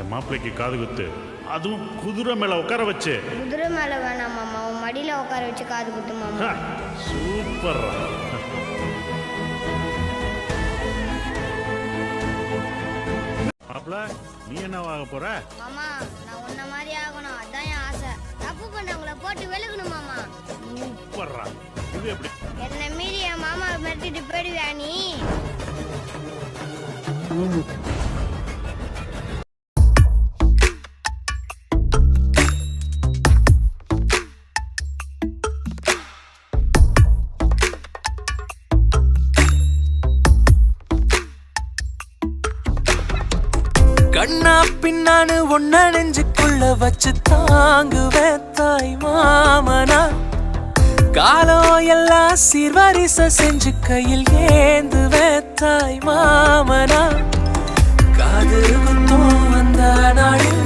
என் மாப்பிள்ளைக்கு காது குத்து. அதுவும் குதிரை மேல உட்கார வச்சு. குதிரை மேலே வேணாம் மாமா உன் மடியில் உட்கார வச்சு காது குத்து மாமா சூப்பர் மாப்பிள்ள நீ என்னவாக போற? மாமா நான் உன்ன மாதிரி ஆகணும். அதான் என் ஆசை. தப்பு பண்ணவங்கள போட்டு வெளுக்கணும் மாமா. சூப்பர்ரா இது எப்படி? என்னை மீறி என் மாமா மிரட்டிட்டு போயிடுவியா நீ? பின்னான்னு நெஞ்சுக்குள்ள வச்சு தாங்குவேன் தாய் மாமனா. காலம் எல்லாம் சீர்வரிசை செஞ்சு கையில் ஏந்துவேன் தாய் மாமனா. காது குத்தம் வந்த நாளில்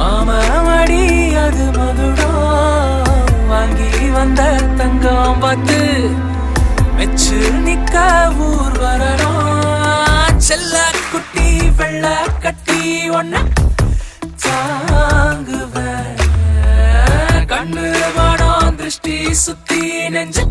மாமடி அது மகுடம் வாங்கி வந்த தங்கம் பார்த்து மெச்சு நிக்க ஊர் வரணும். செல்ல குட்டி வெள்ள கட்டி ஒன்ன கண்ணு வாடம் திருஷ்டி சுத்தி நெஞ்சு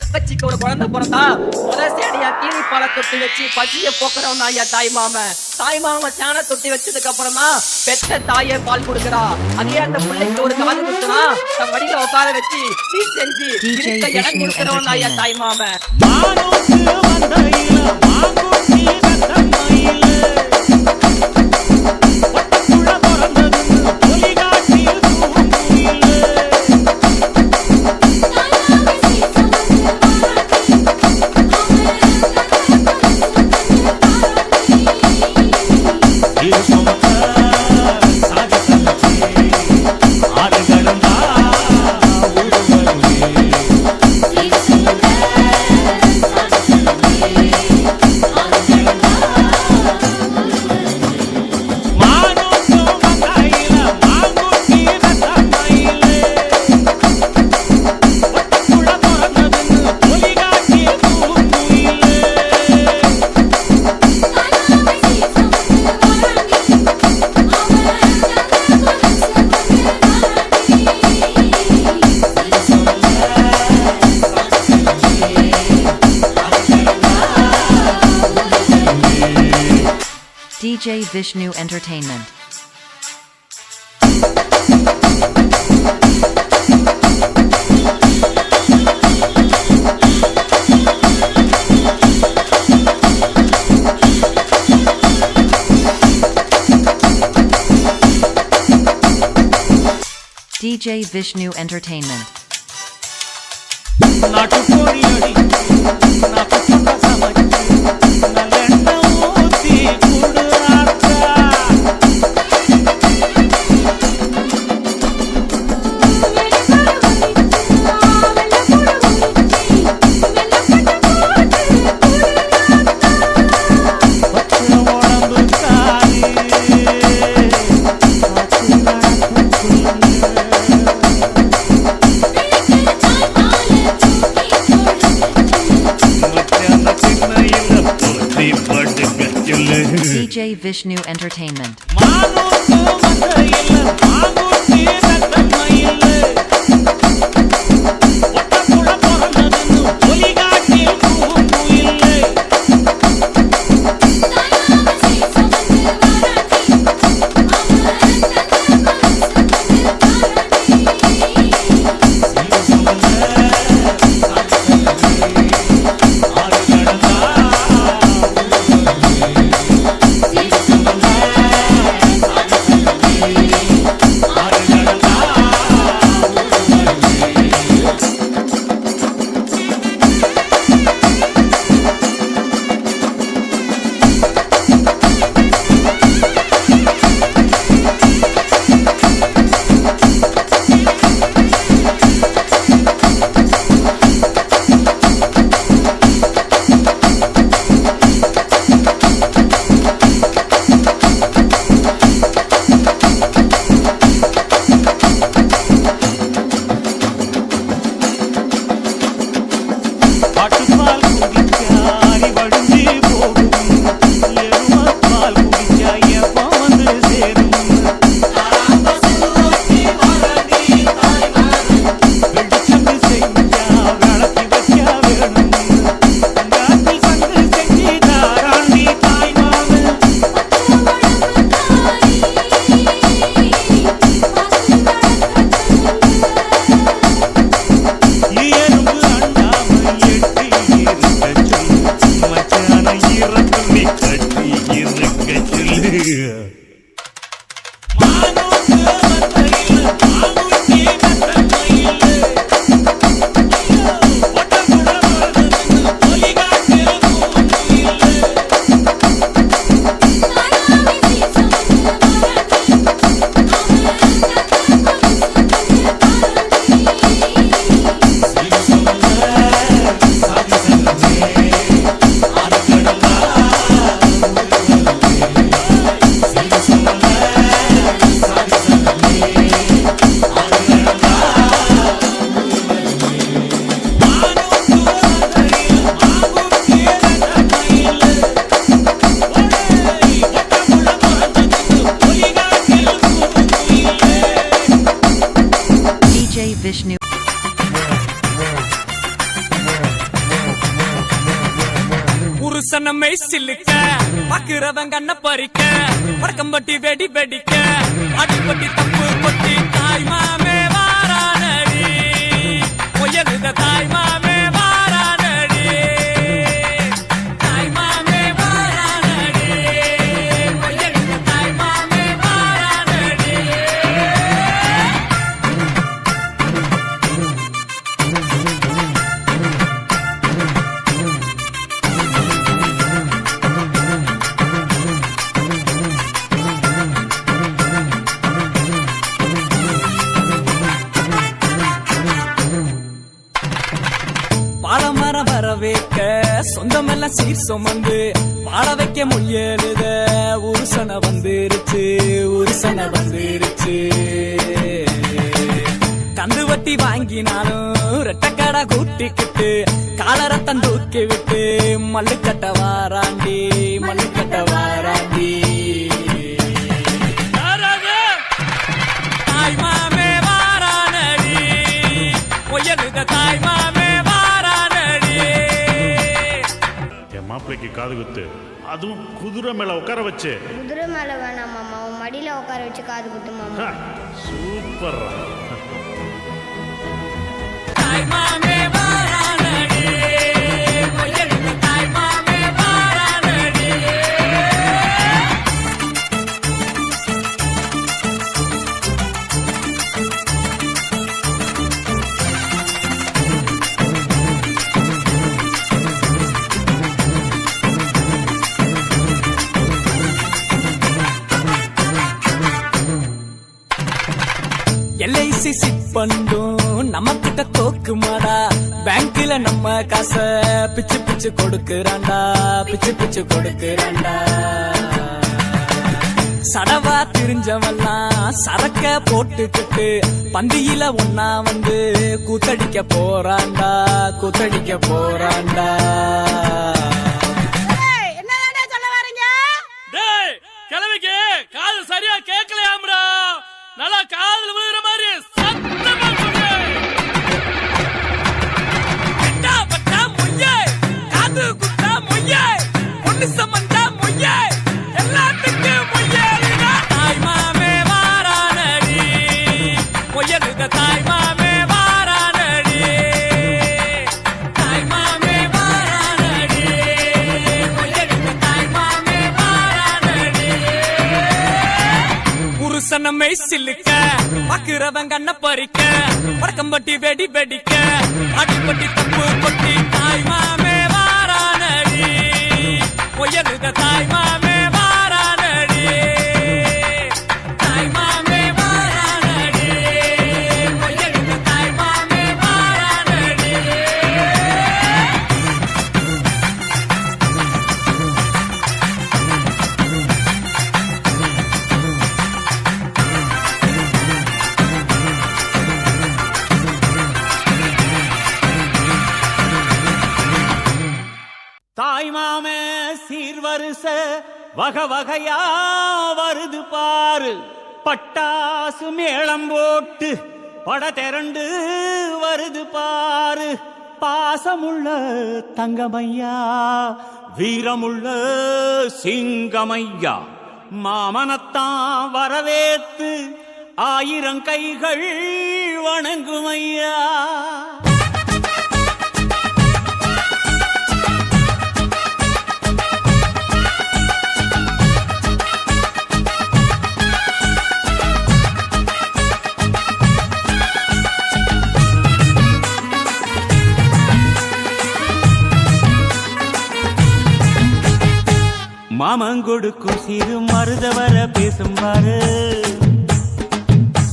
தங்கச்சிக்கு ஒரு குழந்தை பிறந்தா முதல் சேடியா கீழி பாலை தொட்டி வச்சு பசிய போக்குறவன் ஐயா தாய் மாமன் தாய் மாமன் சேனை தொட்டி வச்சதுக்கு அப்புறமா பெத்த தாயே பால் கொடுக்குறா. அதே அந்த பிள்ளைக்கு ஒரு காது குத்துனா தன் வடியில உட்கார வச்சு நீ செஞ்சு இருக்க இடம் கொடுக்குறவன் ஐயா. தாய் மாமன் DJ Vishnu Entertainment. DJ Vishnu Entertainment. Vishnu Entertainment. పాటు పాల్గొ புருஷனமை சில்லுக்க பாக்குறவங்க கண்ண பறிக்க வடக்கம்பட்டி வெடி வெடிக்க அடிப்பட்டி தப்பு கொட்டி தாய் மாமே வாரானடி உயர்ந்த தாய் மாமே சீர் சுமந்து வாழ வைக்க முயலுத உருசன வந்துருச்சு உருசன வந்துருச்சு. கந்து வட்டி வாங்கினாலும் ரெட்டக்கடை கூட்டிக்கிட்டு காலரத்தம் தூக்கி விட்டு மல்லுக்கட்ட வாராண்டி மல்லுக்கட்ட வாராண்டி. தாய் மாமே வாரானடி உயர்ந்த தாய் மாமே மாப்பிள்ளைக்கு காது குத்து. அதுவும் குதிரை மேல உட்கார வச்சு. குதிரை மேல வேணாம் மாமா. உன் மடியில உட்கார வச்சு காது குத்து மாமா. சூப்பர் நம்ம கிட்ட தோக்கு மாடா பேங்க்ல நம்ம காச பிச்சு பிச்சு கொடுக்கறான்டா பிச்சு பிச்சு கொடுக்கறான்டா. சடவா திரிஞ்சவெல்லாம் சரக்க போட்டுக்கிட்டு பந்தியில ஒன்னா வந்து கூத்தடிக்க போறான்டா கூத்தடிக்க போறான்டா. டேய் கிழவிக்கு காது சரியா கேட்கலையாம்டா நல்லா காதுல வடக்கம் பட்டி வெடி வெடிக்க அடிப்பட்டி தப்பு கொட்டி தாய் மாமே வாரானடி உயர்ந்த தாய் மாமே சீர்வரிச வக வகையா வருது பாரு. பட்டாசு மேளம் போட்டு பட திரண்டு வருது பாரு. பாசமுள்ள தங்கமையா வீரமுள்ள சிங்கமையா. மாமனத்தான் வரவேத்து ஆயிரம் கைகள் வணங்குமையா. மாமங்கொடுக்கும் சிறு மருதவர பேசும்பாரு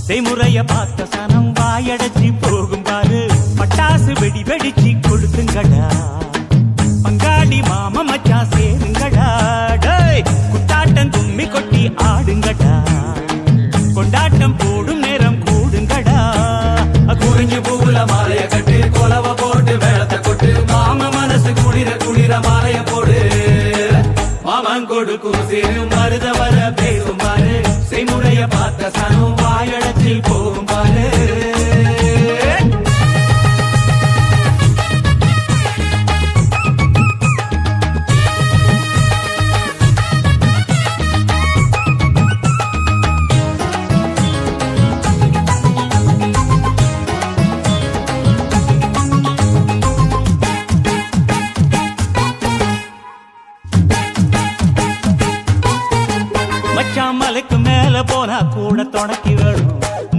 செய்முறைய பார்த்த சனம் வாயடைச்சி போகும்பாரு பட்டாசு வெடி வெடிச்சு கொடுத்துங்கடா. பங்காளி மாம மச்சா சேருங்கடா. டேய் குத்தாட்டம் கும்மி கொட்டி ஆடுங்கடா. கொடுக்கும் சிறு மருதவர பேசுமாறு செய்முறைய பார்த்த சனம் வாயடத்தில் போ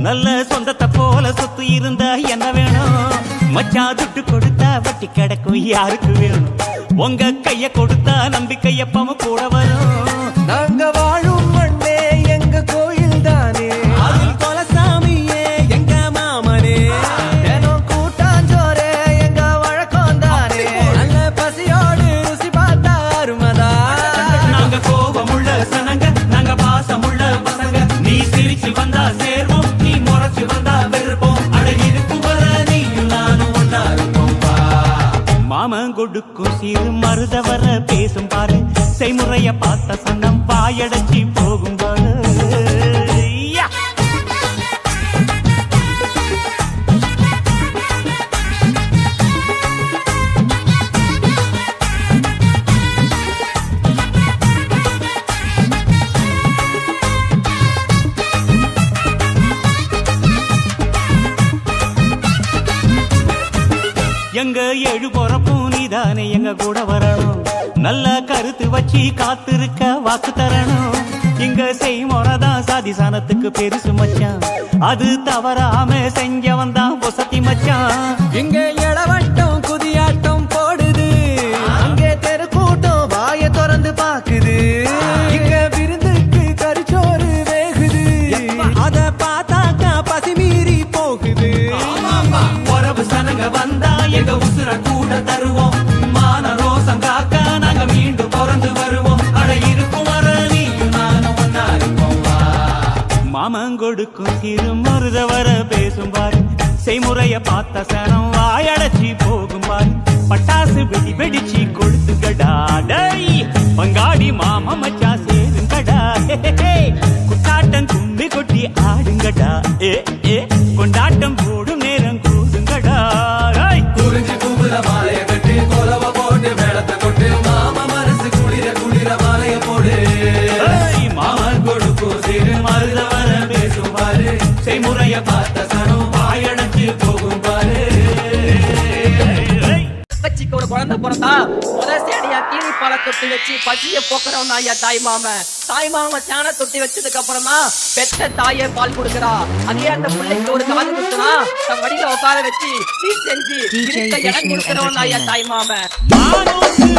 நல்ல சொந்தத்தை போல சொத்து இருந்தா என்ன வேணும்? மச்சா துட்டு கொடுத்தா வட்டி கிடக்கும் யாருக்கு வேணும்? உங்க கைய கொடுத்தா நம்பிக்கை எப்பவும் கூட வரும். கொடுக்கும் சிறு மருதவர பேசும் பாரு. செய்முறைய பார்த்த சன்னம் வாயடைச்சி போகும் பாரு. எங்க எழுபுறம் தானே எங்க கூட வரணும். நல்ல கருத்து வச்சு காத்திருக்க வாக்கு தரணும். இங்க செய்மோனதான் சாதி சாணத்துக்கு பெருசு மச்சான். அது தவறாம செஞ்சவன் தான் பொசத்தி மச்சான். இங்க கொடுக்கும் சிறு மருத வர பேசும் பாரு. செய்முறைய பார்த்த சனம் வாயடைச்சி போகும் பாரு. பட்டாசு வெடி வெடிச்சு கொடுத்துக்கடா டேய் பங்காடி மாமா மச்சா சேருங்கடா ஹே, குத்தாட்டம் கும்பி கொட்டி ஆடுங்கடா. ஏ கீரி பாலை தொட்டி வச்சு பசிய போக்குறவன் ஐயா தாய் மாமன். தாய் மாமன் சேனை தொட்டி வச்சதுக்கு அப்புறமா பெத்த தாயே பால் கொடுக்கறா. அதே அந்த பிள்ளைக்கு ஒரு காது குத்துனா தன் வடியில உட்கார வச்சு நீ செஞ்சு இருக்க இடம் கொடுக்கறவன் ஐயா. தாய் மாமன்.